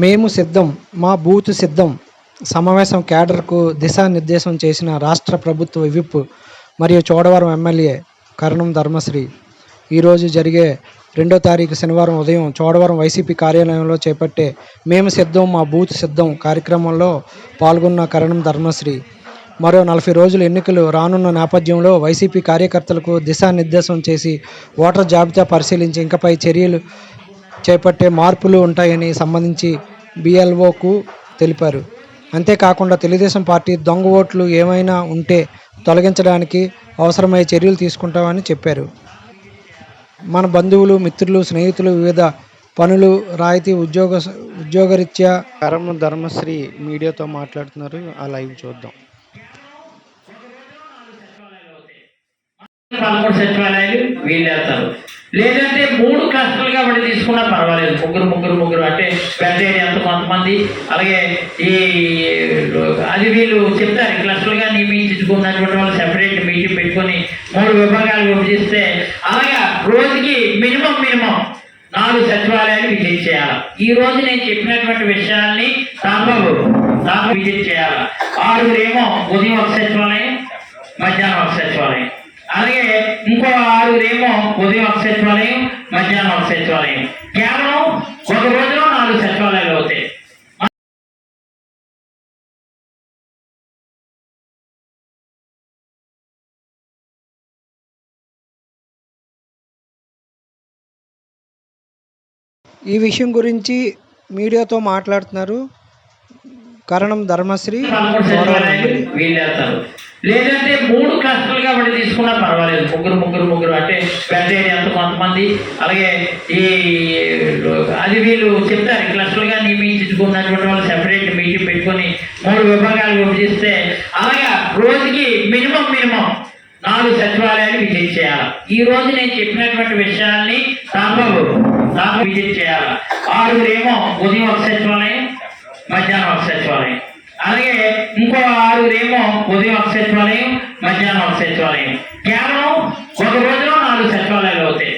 మేము సిద్ధం మా బూత్ సిద్ధం. సమావేశం కేడర్కు దిశానిర్దేశం చేసిన రాష్ట్ర ప్రభుత్వ విప్ మరియు చోడవరం ఎమ్మెల్యే కరణం ధర్మశ్రీ. ఈరోజు జరిగే రెండో తారీఖు శనివారం ఉదయం చోడవరం వైసీపీ కార్యాలయంలో చేపట్టే మేము సిద్ధం మా బూత్ సిద్ధం కార్యక్రమంలో పాల్గొన్న కరణం ధర్మశ్రీ. మరో నలభై రోజులు ఎన్నికలు రానున్న నేపథ్యంలో వైసీపీ కార్యకర్తలకు దిశానిర్దేశం చేసి ఓటర్ జాబితా పరిశీలించి ఇంకపై చర్యలు చేపట్టే మార్పులు ఉంటాయని సంబంధించి బిఎల్ఓకు తెలిపారు. అంతేకాకుండా తెలుగుదేశం పార్టీ దొంగ ఓట్లు ఏమైనా ఉంటే తొలగించడానికి అవసరమయ్యే చర్యలు తీసుకుంటామని చెప్పారు. మన బంధువులు మిత్రులు స్నేహితులు వివిధ పనులు రాయితీ ఉద్యోగ ఉద్యోగరీత్యా కరమ ధర్మశ్రీ మీడియాతో మాట్లాడుతున్నారు. ఆ లైవ్ చూద్దాం. సచివాలయాలు వీళ్ళేస్తారు లేదంటే మూడు క్లస్టర్లుగా వాడు తీసుకున్నా పర్వాలేదు. ముగ్గురు ముగ్గురు ముగ్గురు. అంటే పెద్ద కొంతమంది. అలాగే ఈ అది వీళ్ళు చెప్తారు క్లస్టర్లుగా నియమించుకున్నటువంటి వాళ్ళు సెపరేట్ మీటింగ్ పెట్టుకొని మూడు విభాగాలు విభజిస్తే అలాగా రోజుకి మినిమం మినిమం నాలుగు సచివాలయాలు విజిట్ చేయాలి. ఈ రోజు నేను చెప్పినటువంటి విషయాల్ని తాంబాబు రాంబాబు విజిట్ చేయాలి. ఆరుగురేమో ఉదయం ఒక సచివాలయం మధ్యాహ్నం ఒక సచివాలయం అలాగే ఇంకో ఆరుగురేమో ఉదయం ఒక సచివాలయం మధ్యాహ్నం ఒక సచివాలయం కేవలం ఒక రోజులో నాలుగు సచివాలయాలు అవుతాయి. ఈ విషయం గురించి మీడియాతో మాట్లాడుతున్నారు. కరణం ధర్మశ్రీ వీళ్ళేస్తారు లేదంటే మూడు క్లస్టర్లుగా ఒకటి తీసుకున్నా పర్వాలేదు. ముగ్గురు ముగ్గురు ముగ్గురు. అంటే పెద్ద ఎంత కొంతమంది. అలాగే ఈ అది వీళ్ళు చెప్తారు క్లస్టర్లుగా నియమించుకున్నటువంటి వాళ్ళు సెపరేట్ మీటింగ్ పెట్టుకొని మూడు విభాగాలు విభజిస్తే అలాగా రోజుకి మినిమం మినిమం నాలుగు సచివాలయాలు విజిట్ చేయాలి. ఈ రోజు నేను చెప్పినటువంటి విషయాల్ని రాంబాబు రాంబాబు విజిట్ చేయాలి. ఆరుగురేమో ఉదయం ఒక సచివాలయం మధ్యాహ్నం ఒక సచివాలయం. ఇంకో ఆరుగురేమో ఉదయం ఒక సచివాలయం మధ్యాహ్నం ఒక సచివాలయం కేవలం ఒక రోజులో నాలుగు సచివాలయాలు అవుతాయి